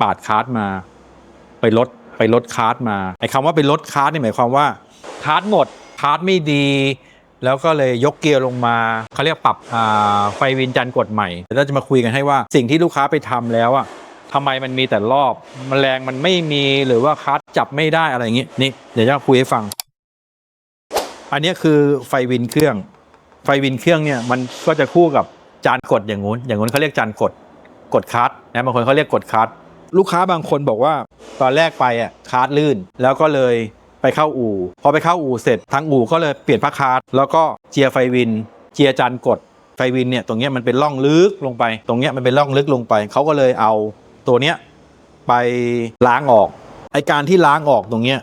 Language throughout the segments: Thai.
ปาดคาร์ดมา ไปลดไปลดคาร์ดมาไอ้คำว่าไปลดคาร์ดนี่หมายความว่าคาร์ดหมดคาร์ดไม่ดี แล้วก็เลยยกเกียร์ลงมาเขาเรียกปรับไฟวินจันทร์กดใหม่เดี๋ยวเราจะมาคุยกันให้ว่าสิ่งที่ลูกค้าไปทำแล้วอะทำไมมันมีแต่รอบมแมลงมันไม่มีหรือว่าคาร์ดจับไม่ได้อะไรอย่างงี้นี่เดี๋ยวจะคุยให้ฟัง อันนี้คือไฟวินเครื่อง ไฟวินเครื่องเนี่ยมันก็จะคู่กับจานกดอย่างงู้นอย่างงู้นเขาเรียกจานกดกดคัสนะบางคนเขาเรียกกดคัส ลูกค้าบางคนบอกว่าตอนแรกไปอะคัสลื่น แล้วก็เลยไปเข้าอู่ พอไปเข้าอู่เสร็จทางอู่ก็เลยเปลี่ยนผ้าคัสแล้วก็เจียไฟวิน เจียจานกดไฟวินเนี่ยตรงเนี้ยมันเป็นร่องลึกลงไป ตรงเนี้ยมันเป็นร่องลึกลงไป เขาก็เลยเอาตัวเนี้ยไปล้างออกไอการที่ล้างออกตรงเนี้ย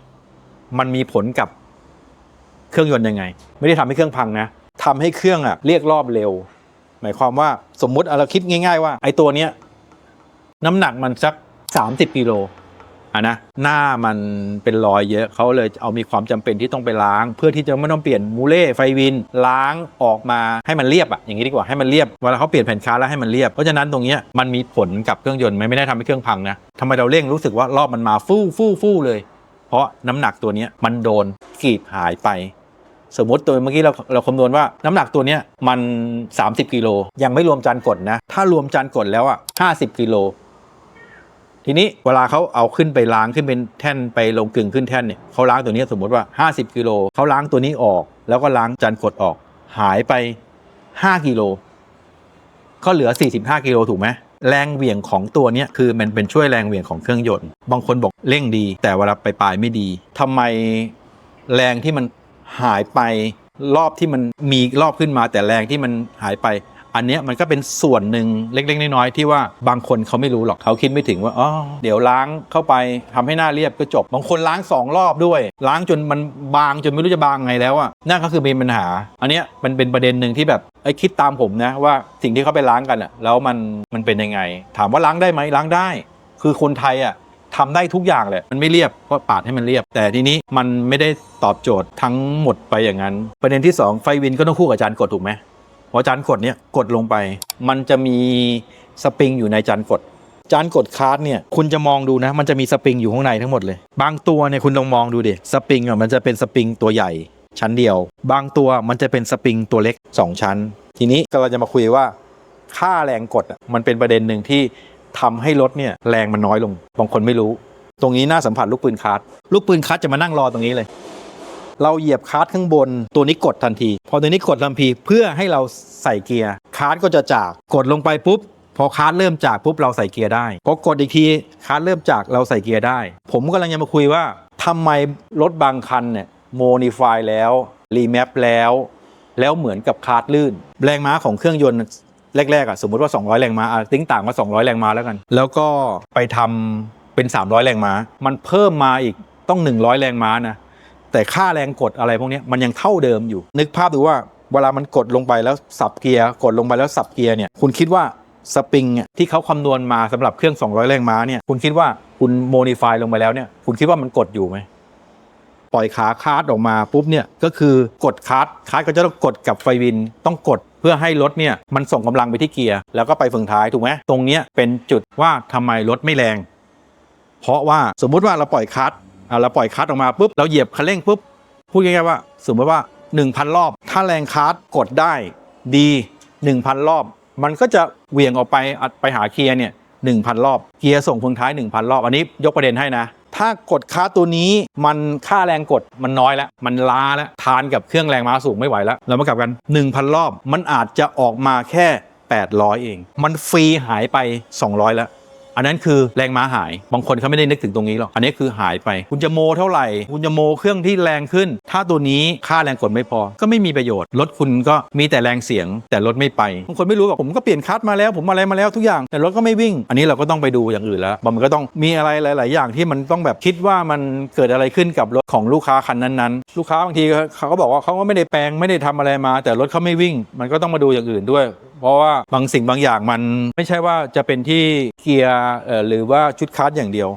มันมีผลกับเครื่องยนต์ยังไง ไม่ได้ทำให้เครื่องพังนะทำให้เครื่องอะเรียกรอบเร็ว หมายความว่าสมมุติเอาเราคิดง่าย ๆ ว่าไอตัวเนี้ยน้ำหนักมันสัก 30 กิโลอะนะหน้ามันเป็นรอยเยอะเขาเลยเอามีความจำเป็นที่ต้องไปล้าง เพื่อที่จะไม่ต้องเปลี่ยนมูเล่ไฟวินล้างออกมาให้มันเรียบอะอย่างนี้ดีกว่าให้มันเรียบเวลาเขาเปลี่ยนแผ่นคาร์แล้วให้มันเรียบเพราะฉะนั้นตรงเนี้ยมันมีผลกับเครื่องยนต์ไหมไม่ได้ทำให้เครื่องพังนะทำไมเราเร่งรู้สึกว่ารอบมันมาฟู่ฟู่ฟู่เลย เพราะน้ำหนักตัวเนี้ยมันโดนกรีดหายไป สมมติตัวเมื่อกี้เราเราคำนวณว่าน้ำหนักตัวเนี้ยมัน 30 กิโลยังไม่รวมจานกดนะถ้ารวมจานกดแล้วอะ50 กิโล ทีนี้เวลาเขาเอาขึ้นไปล้างขึ้นเป็นแท่นไปลงกึ่งขึ้นแท่นเนี่ยเขาล้างตัวนี้สมมติว่า 50กิโลเขาล้างตัวนี้ออก แล้วก็ล้างจานกดออก หายไป 5กิโลก็เหลือ 45กิโลถูกไหมแรงเหวี่ยงของตัวนี้คือมันเป็นช่วยแรงเหวี่ยงของเครื่องยนต์ บางคนบอกเร่งดี แต่เวลาไปปลายไม่ดีทำไมแรงที่มันหายไปรอบที่มันมีรอบขึ้นมา แต่แรงที่มันหายไป อันเนี้ยมันก็เป็นส่วนหนึ่งเล็ก ๆ น้อยๆที่ว่าบางคนเขาไม่รู้หรอกเขาคิดไม่ถึงว่าอ๋อเดี๋ยวล้างเข้าไปทำให้หน้าเรียบก็จบ บางคนล้างสองรอบด้วย ล้างจนมันบางจนไม่รู้จะบางไงแล้วอะนั่นก็คือมีปัญหา อันเนี้ยมันเป็นประเด็นหนึ่งที่แบบไอ้คิดตามผมนะว่าสิ่งที่เขาไปล้างกันอะแล้วมันมันเป็นยังไง ถามว่าล้างได้ไหมล้างได้ คือคนไทยอะทำได้ทุกอย่างแหละมันไม่เรียบก็ปาดให้มันเรียบ แต่ทีนี้มันไม่ได้ตอบโจทย์ทั้งหมดไปอย่างนั้น ประเด็นที่สองไฟวินก็ต้องคู่กับจานกดถูกไหม อจานกดเนี่ยกดลงไป มันจะมีสปริงอยู่ในจานกด จานกดคาร์ดเนี่ยคุณจะมองดูนะ มันจะมีสปริงอยู่ข้างในทั้งหมดเลย บางตัวเนี่ยคุณลองมองดูดิสปริงอะมันจะเป็นสปริงตัวใหญ่ชั้นเดียว บางตัวมันจะเป็นสปริงตัวเล็ก 2 ชั้น ทีนี้ก็เราจะมาคุยว่า ค่าแรงกดอะมันเป็นประเด็นหนึ่งที่ทำให้รถเนี่ยแรงมันน้อยลงบางคนไม่รู้ ตรงนี้น่าสัมผัสลูกปืนคาร์ดลูกปืนคาร์ดจะมานั่งรอตรงนี้เลย เราเหยียบคาร์ดข้างบน ตัวนี้กดทันที พอตัวนี้กดทันทีเพื่อให้เราใส่เกียร์คาร์ดก็จะจากกดลงไปปุ๊บพอคาร์ดเริ่มจากปุ๊บเราใส่เกียร์ได้พอกดอีกทีคาร์ดเริ่มจากเราใส่เกียร์ได้ ผมกำลังจะมาคุยว่าทำไมรถบางคันเนี่ยโมนิฟายแล้วรีแมปแล้ว แล้วเหมือนกับคาร์ดลื่น แรงม้าของเครื่องยนต์แรกๆอะสมมติว่า 200 แรงม้าติ้งต่างว่า 200 แรงม้าแล้วกัน แล้วก็ไปทำเป็น 300 แรงม้า มันเพิ่มมาอีกต้อง 100 แรงม้านะ แต่ค่าแรงกดอะไรพวกนี้มันยังเท่าเดิมอยู่ นึกภาพดูว่าเวลามันกดลงไปแล้วสับเกียร์กดลงไปแล้วสับเกียร์เนี่ยคุณคิดว่าสปริงเนี่ยที่เขาคำนวณมาสำหรับเครื่อง 200 แรงม้าเนี่ยคุณคิดว่าคุณโมดิฟายลงไปแล้วเนี่ยคุณคิดว่ามันกดอยู่ไหมปล่อยขาคาร์ดออกมาปุ๊บเนี่ยก็คือกดคาร์ดคาร์ดก็จะต้องกดกับไฟวินต้องกดเพื่อให้รถเนี่ยมันส่งกำลังไปที่เกียร์แล้วก็ไปฝั่งท้ายถูกไหมตรงเนี้ยเป็นจุดว่าทำไมรถไม่แรง เพราะว่าสมมุติว่าเราปล่อยคลัตช์ อะเราปล่อยคลัตช์ออกมาปุ๊บเราเหยียบคันเร่งปุ๊บพูดง่ายๆว่าสมมติว่า 1,000 รอบ ถ้าแรงคลัตช์กดได้ดี 1,000 รอบ มันก็จะเหวี่ยงออกไปไปหาเกียร์เนี่ย1,000 รอบ เกียร์ส่งฝั่งท้าย 1,000 รอบ อันนี้ยกประเด็นให้นะ ถ้ากดคลัตช์ตัวนี้มันค่าแรงกดมันน้อยแล้ว มันล้าแล้ว ทานกับเครื่องแรงม้าสูงไม่ไหวแล้ว เรามากลับกัน 1,000 รอบ มันอาจจะออกมาแค่ 800 เอง มันฟรีหายไป 200 แล้ว อันนั้นคือแรงม้าหาย บางคนเขาไม่ได้นึกถึงตรงนี้หรอก อันนี้คือหายไป คุณจะโมเท่าไหร่ คุณจะโมเครื่องที่แรงขึ้น ถ้าตัวนี้ค่าแรงกดไม่พอ ก็ไม่มีประโยชน์ รถคุณก็มีแต่แรงเสียง แต่รถไม่ไป บางคนไม่รู้บอกผมก็เปลี่ยนคัสมาแล้ว ผมอะไรมาแล้วทุกอย่าง แต่รถก็ไม่วิ่ง อันนี้เราก็ต้องไปดูอย่างอื่นแล้ว มันก็ต้องมีอะไรหลาย ๆ อย่างที่มันต้องแบบคิดว่ามันเกิดอะไรขึ้นกับรถของลูกค้าคันนั้น ๆ ลูกค้าบางทีเขาก็บอกว่าเขาก็ไม่ได้แปลงไม่ได้ทำอะไรมา แต่รถเขาไม่วิ่ง มันก็ต้องมาดูอย่างอื่นด้วย เพราะว่าบางสิ่งบางอย่างมันไม่ใช่ว่าจะเป็นที่เกียร์หรือว่าชุดคัสอย่างเดียว